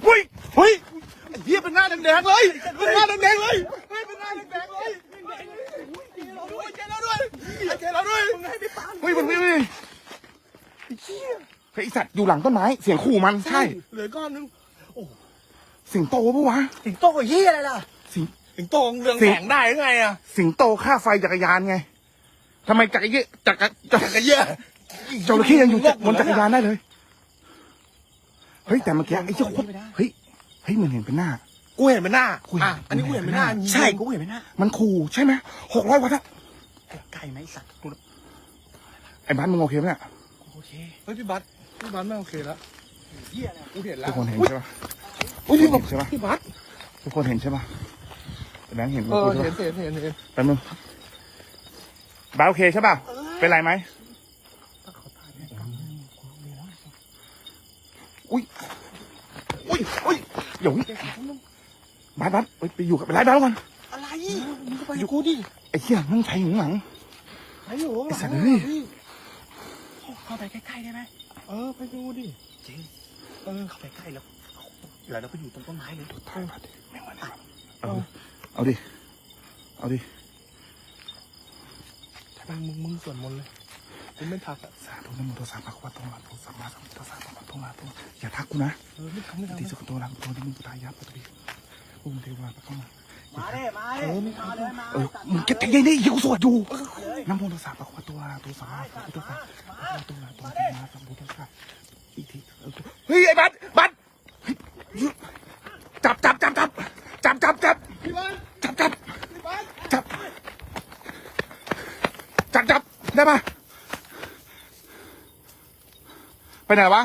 Speaker 1: เฮ้ยเฮ้ยไอ้เหี้ยเป็นหน้าแดงๆเลยเป็นหน้าแดงๆเลย
Speaker 4: เฮ้ยเป็นหน้าแดงๆเลยเจเราด้วยเจเราด้วยเจเราด้วยมึงให้พี่ปัง
Speaker 1: เฮ้ยมันไม่ไม่เฮ้ย ไอ้สัตว์อยู่หลังต้นไม้ เสียงขู่มันใช่
Speaker 4: เหลือก้อนนึง
Speaker 1: สิงโตปะวะ
Speaker 2: สิงโตกับเฮียอะไรล่ะ
Speaker 1: สิง
Speaker 4: ถึงโตงเรืองแสงได้ยังไงอะ
Speaker 1: สิงโตฆ่าไฟจักรยานไงทำไมจักรยานจักรจักร
Speaker 4: กระเยอะ
Speaker 1: จระเข้ยังอยู่บนจักรยานได้เลย เฮ้ยแต่เมื่อกี้ไอ้เจ้าโคตรเฮ้ยเฮ้ยมันเห็นเป็นหน้า
Speaker 4: กูเห็นเป็นหน้า
Speaker 1: กูเห็น
Speaker 4: อะอันนี้กูเห็นเป็นหน้า
Speaker 2: ใช่กูเห็นไหมนะ
Speaker 1: มันขู่ใช่ไหมหกร้อยวัตต์อะ
Speaker 2: ไก่ไหมสัตว์
Speaker 1: ไอ้บ้านมึงโอเคไหมเนี่ย
Speaker 2: โอเค
Speaker 4: เฮ้ยพี่บัส พี่บัสไม่โอเคแล้ว
Speaker 2: เฮียอะไร
Speaker 4: กูเห็นแล้
Speaker 1: ทุ
Speaker 4: ว
Speaker 1: กคนเห็นใช่ปะ
Speaker 4: อุ้ยพี่บัส
Speaker 1: ใช่ปะ
Speaker 4: พี่บัส
Speaker 1: ทุกคนเห็นใช่ปะไอ้แบงค์เห็น
Speaker 4: เออ
Speaker 1: กูใช่
Speaker 4: เห็น
Speaker 1: ปะ
Speaker 4: เห็นเห็นเห็น
Speaker 1: แป๊บนึงบ้าสโอเคใช่ป่ะเป็นไรไหมอุ้ยอุ้ยอุ้ยเดี๋ยวบ้าสบ้าสเฮ้ยไปอยู่กับไปไล่บ้าสก่อน
Speaker 2: อะไร
Speaker 4: มึงก็ไปอยู่กูดิ
Speaker 1: ไอ้เหี้ยนั่งใช้หงหลัง
Speaker 4: ไปอยู่
Speaker 1: ไอ้สัตว์เอ้ย
Speaker 4: พี่
Speaker 2: เข้าไปใกล้ๆได้ไหม
Speaker 4: เออ ไปดูดิ
Speaker 2: จริง เออ เข้าไปใกล้แล้วเดี๋ยวเราก็อยู่ตรงต้นไม้เลย
Speaker 1: ถ่ายมาดิไม่ไหวแล้วเอาดิ เอาดิเอาดิ
Speaker 4: มึงมึงมึงสวดมนต์เลยกูไม่ทักอะ
Speaker 1: สาธุนะโมตัสสะภะคะวะโตอะระหะโตสัมมาสัมพุทธัสสะภะคะวะโตอะระหะโตอย่าทักกูนะ
Speaker 4: เออไม่ทำไม่ทำ
Speaker 1: ติ
Speaker 4: ไม่
Speaker 1: สุ
Speaker 4: ทำ
Speaker 1: ขโตอะระหะโตที่มึงตายยับปฏิภูมิเทวาปะเข้ามา
Speaker 2: มาเด้มาเด้มาเลยมา
Speaker 1: เออมึงแกใจเย็นดิเดี๋ยวกูสวดอยู่นะโมตัสสะภะควตอะระหะโตสัมมาสัมพุทธัสสะภะคะวตอะระหะโตสัมมาสัมพุทธัสสะอีกทีเฮ้ยไอ้บัตบัตจับจับจับจับจับจับจับ
Speaker 4: พี่บัส
Speaker 1: จับจับ
Speaker 4: พี่บัส
Speaker 1: จับจับจับได้ปะไปไหนวะ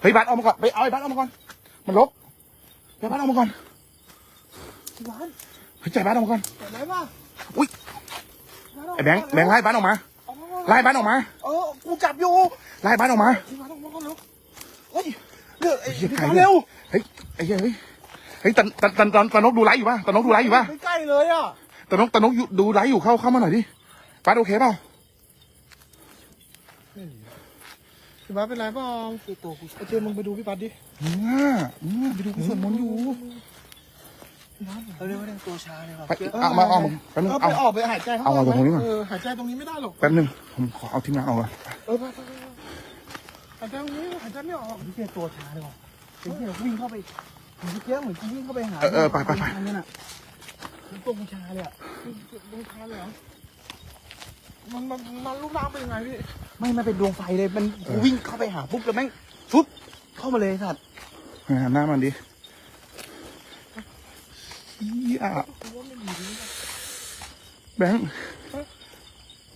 Speaker 1: เฮ้ยบัตรเอามาก่อนไปเอาไอ้บัตรเอามาก่อนมันลกไปบัตรเอามาก่อน
Speaker 4: พี่บัส
Speaker 1: เฮ้ยใจบัตรเอามาก่อน
Speaker 4: เห็นไหมวะ
Speaker 1: อุ้ยไอ้แบงค์แบงค์ไล่บัตรออกมา ไล่บัตรออกมา
Speaker 4: เออ กูจับอยู่
Speaker 1: ไล่บัตรออกมา
Speaker 4: พี่บัสออกมาก่อนเร็วเฮ้ยเลือกไอ้
Speaker 1: เฮ้ย
Speaker 4: พี่
Speaker 1: ใคร
Speaker 4: บัส
Speaker 1: เนี่ย
Speaker 4: เร็ว
Speaker 1: เฮ้ยไอ้เหี้ยเฮ้ยเฮ้ยตอนตอนตอนตอนตอนนกดูไลฟ์อยู่ป่ะตอนนกดูไลฟ์อยู่ป่ะ
Speaker 4: ใกล้ๆเลยอะ
Speaker 1: ตอนนกตอนนกอยู่ดูไลฟ์อยู่เข้าเข้ามาหน่อยดิบัตรโอเคเปล่า
Speaker 4: พี่บัสเป็นไรเปล่าคือตัวกูไอ้เจมมึงไปดูพี่บัสดิ
Speaker 1: เนี่ยเนี่ยไปดูกูสวดมนต์อยู่
Speaker 2: เร็วเร็วตัวชาเลยว่ะ
Speaker 1: ไปเอามาเอามาแป๊บนึง
Speaker 4: เออไป
Speaker 1: เอา
Speaker 4: ออกไปหายใจข้าง
Speaker 1: เอา
Speaker 4: นอก
Speaker 1: เอาตรงนี้
Speaker 4: ม
Speaker 1: ก่อน
Speaker 4: เออหายใจตรงนี้ไม่ได้หรอก
Speaker 1: แป๊บนึงผมขอเอาทีมงานออกก่อน
Speaker 4: เออไปไปไปไปหายใจตรงนี้หายใจไม่ออก
Speaker 2: เฮียตัวช้าเลยว่ะเฮียวิ่งเข้าไปเมื่อกี้เหมือนวิ่งเข้าไปหา
Speaker 1: เออเออไปไปไป
Speaker 2: นั่นน่ะ
Speaker 4: ตัวกูชาเลยอะตัวชาเลยเหรอมันมันมันรูปร่างเป็นยังไงพี่
Speaker 2: ไม่ไม่เป็นดวงไฟเลยมันกูวิ่งเข้าไปหาปุ๊บแล้วแม่งฟุ๊บเข้ามาเลยสัตว์
Speaker 1: หันหน้ามันดิ เหี้ยแบงค์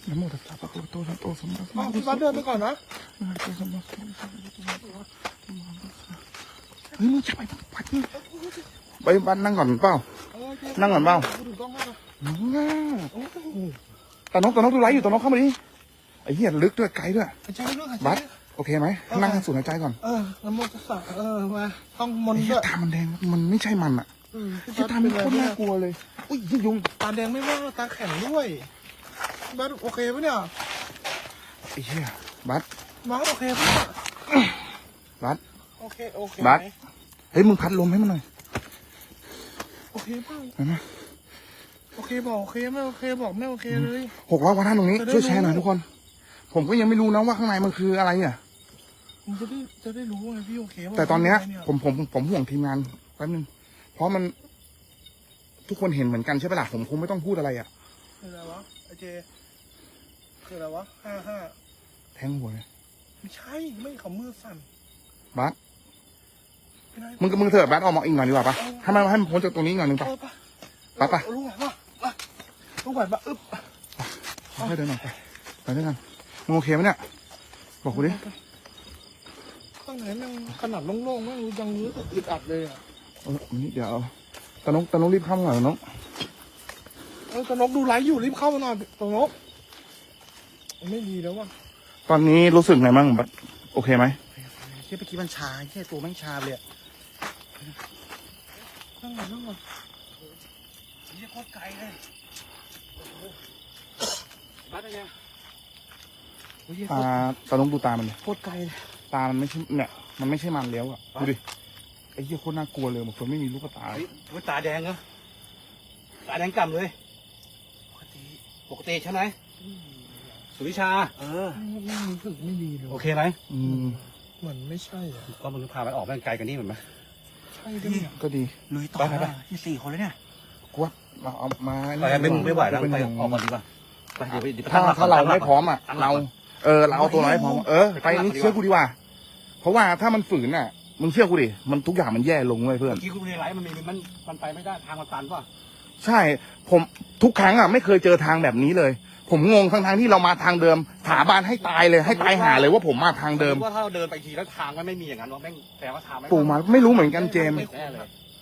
Speaker 1: นะโมตัสสะภะคะวะโตอะระหะโตสัมมาสัม
Speaker 4: อ้าว
Speaker 1: พุ
Speaker 4: พี่
Speaker 1: ท
Speaker 4: บั
Speaker 1: ธั
Speaker 4: ส
Speaker 1: ส
Speaker 4: เดิ
Speaker 1: สะ
Speaker 4: นไปก่อนนะ
Speaker 1: เฮ้ยมึงจะไปทำไมไปบ้านนั่งก่อนเปล่านั่งก่อนเปล่า
Speaker 4: ถูกต้องครับ
Speaker 1: ตานกตานกดูไลฟ์อยู่ตานกเข้ามาดิไอ้เหี้ยลึกด้วยไกลด้วย
Speaker 4: หายใจลึกหายใจ
Speaker 1: บัส
Speaker 4: ลึก
Speaker 1: โอเคไหมนั่งให้สูดหายใจก่อน
Speaker 4: เออนะโมตัสสะเออมาต้องมน
Speaker 1: ไอ้
Speaker 4: ต์
Speaker 1: เหี้
Speaker 4: ด้วยย
Speaker 1: ตามันแดงมันไม่ใช่มันอะ
Speaker 4: อืมพี่
Speaker 1: ที่
Speaker 4: บัส
Speaker 1: ตา
Speaker 4: เป็
Speaker 1: มันน
Speaker 4: ไร
Speaker 1: โคตร
Speaker 4: เนี่
Speaker 1: น่ายกลัวเลย อุ้ยยุง
Speaker 4: ตาแดงไม่ว่าตาแข็งด้วยบัสโอเคปะเนี่ย
Speaker 1: ไอ้เหี้ยบัส
Speaker 4: บัสโอเคปะเนี่ย
Speaker 1: บัส
Speaker 4: โอเคโอเค
Speaker 1: บัส
Speaker 4: ไหม
Speaker 1: เฮ้ยมึงพัดลมให้มันหน่อย
Speaker 4: โอเคเปล่า
Speaker 1: เห็นไหม
Speaker 4: โอเคบอกโอเคไม่โอเคบอกไม่โอเคเลย
Speaker 1: หกร้อยกว่าท่านตรงนี้
Speaker 4: จะได้
Speaker 1: ช่วยแชร์หน่อย
Speaker 4: รู้
Speaker 1: ทุกคน ผมก็ยังไม่รู้นะว่าข้างในมันคืออะไรอะ
Speaker 4: ผมจะได้จะได้รู้ไงพี่โอเคปะ
Speaker 1: แต่ตอนเนี้ย
Speaker 4: ไม่
Speaker 1: ผมผมผมห่วงทีมงานแป๊บนึง เพราะมันทุกคนเห็นเหมือนกันใช่ปะล่ะผมคงไม่ต้องพูดอะไรอะ
Speaker 4: คืออะไรวะไอเจคืออะไรวะห้าห้า
Speaker 1: แทงหัวเลย
Speaker 4: ไม่ใช่ไม่เขามือสั่น
Speaker 1: บัส
Speaker 4: เป็นไร
Speaker 1: มึงกับมึงเถอะบัสออกมาอีกหน่อยดีกว่าปะให้มันให้มันพ้นจากตรงนี้อีกหน่อยหนึง
Speaker 4: เอ
Speaker 1: ปะ
Speaker 4: อปะ
Speaker 1: ไปปะ
Speaker 4: ลุงไหวปะปะลุงไหวปะอึ๊บ
Speaker 1: ค่อยๆเดินออกไปไปด้วยกันมึงโอเคไหมเนี่ยบอกกูดิ
Speaker 4: ตั้งไหนแม่งขนาดโล่งๆแม่งรู้ยังรู้สึกอึดอัดเลยอะ
Speaker 1: เออนี่เดี๋ยวเอาตะนกตะนกรีบเข้ามาหน่อยน้อง
Speaker 4: เออตนกดูไลฟ์อยู่รีบเข้ามาหน่อยตนกไม่ดีแล้วว่ะ
Speaker 1: ตอนนี้รู้สึกไงบ้างบัสโอเคไหม
Speaker 2: เฮียเมื่อกี้มันชาเฮียตัวแม่งชาเลยอะ
Speaker 4: นั่งก่อนนั่งก่อน
Speaker 2: เฮียโคตรไกลเลย
Speaker 3: บัสเป็นไง
Speaker 2: เฮีย
Speaker 1: ตาตะนกดูตามันเลย
Speaker 2: โคตรไกลเลย
Speaker 1: ตามันไม่ใช่เนี่ย มันไม่ใช่มันแล้วอะดูดิไอ้เหี้ยโคตรน่ากลัวเลยบางคนไม่มีลูกตา
Speaker 3: เฮ้ยเฮ้ยตาแดงเหรอตาแดงกล่ำเลย
Speaker 2: ปกติ
Speaker 3: ปกติใช่ไหมสุวิชา
Speaker 2: เออ
Speaker 4: ไม่รู้สึกไม่ดีเลย
Speaker 3: โอเคไหม
Speaker 1: อืม
Speaker 4: เหมือนไม่ใช่อะ
Speaker 3: ก็มึงพามันออกไปไกลกันนี่เหมือนไหม
Speaker 4: ใช่ด้วยเนี่ย
Speaker 1: ก็ดี
Speaker 2: ลุยต่อ
Speaker 3: ไปไปไป
Speaker 2: ที่สี่คนเลยเนี่ย
Speaker 1: กูว่าเราเอามา
Speaker 3: ไปไม่ไม่ไหวแล้ว
Speaker 1: เป็น
Speaker 3: ไป
Speaker 1: ห่วง
Speaker 3: ออกก่อนดีกว่าไปเดี๋ยวไปเดี๋ยวไป
Speaker 1: ถ้า
Speaker 3: ตั้งหลัก
Speaker 1: ถ้าเราไม่พร้อมอะ
Speaker 3: ตั้งหลั
Speaker 1: เรา
Speaker 3: กก่อน
Speaker 1: เออเราเอาตัวเราให้พร้อม เออ ไปนี่เชื่อกูดีกว่า เพราะว่าถ้ามันฝืนอะ มึงเชื่อกูดิ มันทุกอย่างมันแย่ลงเลยเพื่อน
Speaker 3: เมื่อกี้คุณในไลฟ์มันมีมันมันไปไม่ได้ทางมันตันป่ะ
Speaker 1: ใช่ ผมทุกครั้งอะไม่เคยเจอทางแบบนี้เลย ผมงงทั้งทางๆที่เรามาทางเดิมสาบานให้ตายเลยให้ตายหาเลยว่าผมมาทางเดิม
Speaker 3: ว่าถ้าเราเดินไปอีกทีแล้วทางมันไม่มีอย่างนั้นว่าแม่งแปลว่าทางไม่
Speaker 1: ปู่มาไม่รู้เหมือนกันเจมส์
Speaker 3: แน่เลย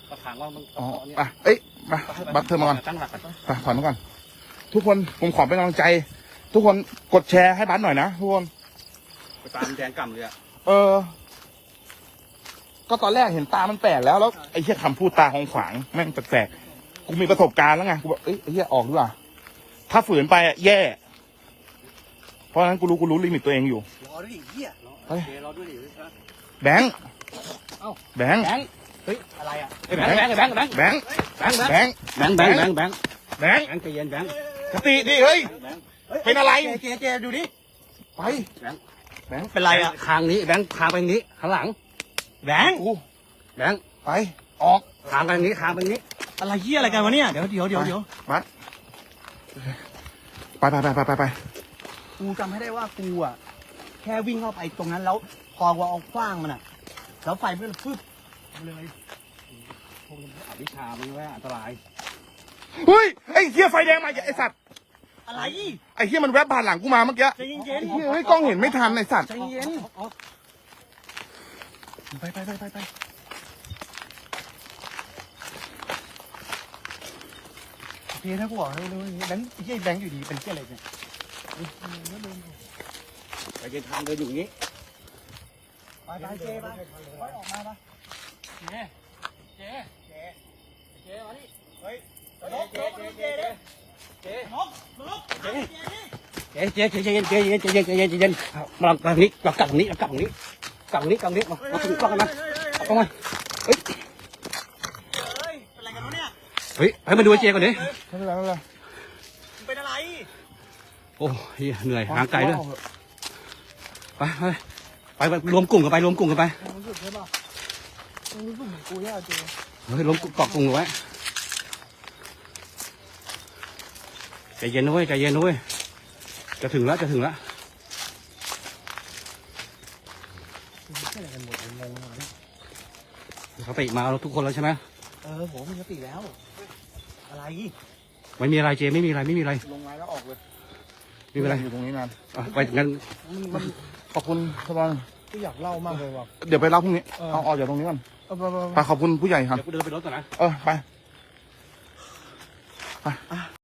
Speaker 3: ว่าทางว่ามัน
Speaker 1: อ๋อ
Speaker 3: เนี่ย
Speaker 1: อะเอ้ยมาบัตเธอมาก่อน
Speaker 3: ตั้งหลักก่อน
Speaker 1: ไปถอนมาก่อน ทุกคนผมขอเป็นกำลังใจ ทุกคนกดแชร์ให้บัตหน่อยนะทุกคน
Speaker 3: ไปตามแดงกล่ำเลยอะ
Speaker 1: เออ ก็ตอนแรกเห็นตามันแปลกแล้วแล้วไอ้เหี้ยคำพูดตาของขวางแม่งแปลกๆกูมีประสบการณ์แล้วไงกูแบบเอ้ยไอ้เหี้ยออกดีกว่าถ้าฝืนไปอะแย่ เพราะฉะนั้นกูรู้กูรู้ลิมิตตัวเองอยู่
Speaker 2: รอด้วยดิเฮีย
Speaker 1: เฮ้ย
Speaker 3: โอเคเราด้วยดิ
Speaker 1: แบงค์
Speaker 3: เอ้า
Speaker 1: แบงค์
Speaker 3: แบงค์
Speaker 2: อะไรอะ
Speaker 3: ไอ้แบงค์แบงค์แบงค์แบงค์
Speaker 1: แบงค์
Speaker 3: แบงค์แบ
Speaker 1: แบ
Speaker 3: ง
Speaker 1: ง
Speaker 3: ค์
Speaker 1: ค์
Speaker 3: แบงค์แบงค์แบงค์แบงค์
Speaker 1: แบงค์
Speaker 3: แบงค์ใจเย็นแบงค์
Speaker 1: สติดิเฮ้ย
Speaker 3: แบงค์
Speaker 1: เป็นอะไร
Speaker 2: เจเจเจดูดิ
Speaker 1: ไป
Speaker 3: แบงค์
Speaker 1: แบงค์
Speaker 2: เป็นไรอะ
Speaker 3: ทางนี้แบงค์ทางไปทางนี้ข้างหลัง
Speaker 2: แบงค์
Speaker 1: กู
Speaker 3: แบงค์
Speaker 1: ไป ออก
Speaker 3: ทางไปทางนี้ทางไปทางนี้
Speaker 2: อะไรเฮียอะไรกันวะเนี่ย เดี๋ยวเดี๋ยวเดี๋ยวเดี๋ยว
Speaker 1: บัสไปไปไปไปไปไป
Speaker 2: กูจำให้ได้ว่ากูอะ แค่วิ่งเข้าไปตรงนั้นแล้ว พอกูเอาคว้างมันอะ แล้วไฟมันฟึบเลย
Speaker 3: พวกอวิชามันว่าอันตราย
Speaker 1: เฮ้ยไอ้เหี้ยไฟแดงมาไอ้สัตว์
Speaker 2: อะไร
Speaker 1: ไอ้เหี้ยมันแวบผ่านหลังกูมาเมื่อกี้
Speaker 2: ใจเย็น
Speaker 1: ไอ้เหี้ยเฮ้ยกล้องเห็นไม่ทันไอ้สัตว์
Speaker 2: ใจเย็น
Speaker 1: ไปไปไปไปไป
Speaker 2: โอเคนะกูบอกให้รู้แบงค์เฮียแบงค์อยู่ดีเป็นเฮียอะไรเนี่ย
Speaker 3: ไปเดินทางเดินอยู่อย่างนี้
Speaker 2: ไปไปเจไปไปออกมาปะ
Speaker 3: เจ๊เจ๊เจ๊เจ๊มาดิ
Speaker 2: เฮ้ยนกนกนกเจดิ
Speaker 3: เจ๊
Speaker 2: นกนกเจดิ
Speaker 3: เจ๊เจ๊เจ๊เย็นเจ๊เย็นเจ๊เย็นเจ๊เย็นเจ๊เย็นมาทางนี้เรากลับทางนี้เรากลับทางนี้ กลับทางนี้กลับทางนี้มามาถึงกล้องกันนะกล้องมาเฮ้ย
Speaker 2: เฮ้ยเป็นอะไรกันวะเนี่ย
Speaker 3: เฮ้ยให้มาดูไอ้เจ๊ก่อนดิ
Speaker 1: ไม่เป็นไรไม่เป็นไร
Speaker 2: เป็นอะไร
Speaker 3: โอ้ยเหนื่อยห่างไกลด้วยไปไปไปรวมกลุ่มกันไปรวมกลุ่มกันไป
Speaker 4: ความรู้สึกใช่ป่ะความรู้สึกเหมือนกูย่าเจ
Speaker 3: เฮ้ยรวมเกาะกลุ่มกันไว้ใจเย็นนะเว้ยใจเย็นนะเว้ยจะถึงแล้วจะถึงแล้ว
Speaker 4: เป็นอะไรกันหมดงงเลย
Speaker 3: เขาติมาเราทุกคนแล้วใช่ไหม
Speaker 2: เออผมมีสติแล้ว อะไร
Speaker 3: ไม่มีอะไรเจไม่มีอะไรไม่มีอะไร
Speaker 1: ลงไม้แล้วออกเลย
Speaker 3: ไไม่เป็นไร
Speaker 1: อยู่ตรงนี้นาน
Speaker 3: อะไปงั้น
Speaker 1: มันขอบคุณสบาย
Speaker 4: ที่อยากเล่ามากเลยว่ะ
Speaker 1: เดี๋ยวไปเล่าพรุ่งนี้
Speaker 4: เออ
Speaker 1: เอาออกจากตรงนี้ก่อน
Speaker 4: เอาไปไปไป
Speaker 1: ไปขอบคุณผู้ใหญ่ครับ
Speaker 3: เดี๋ยวกูเดินไปรถก่อนนะ
Speaker 1: เออไป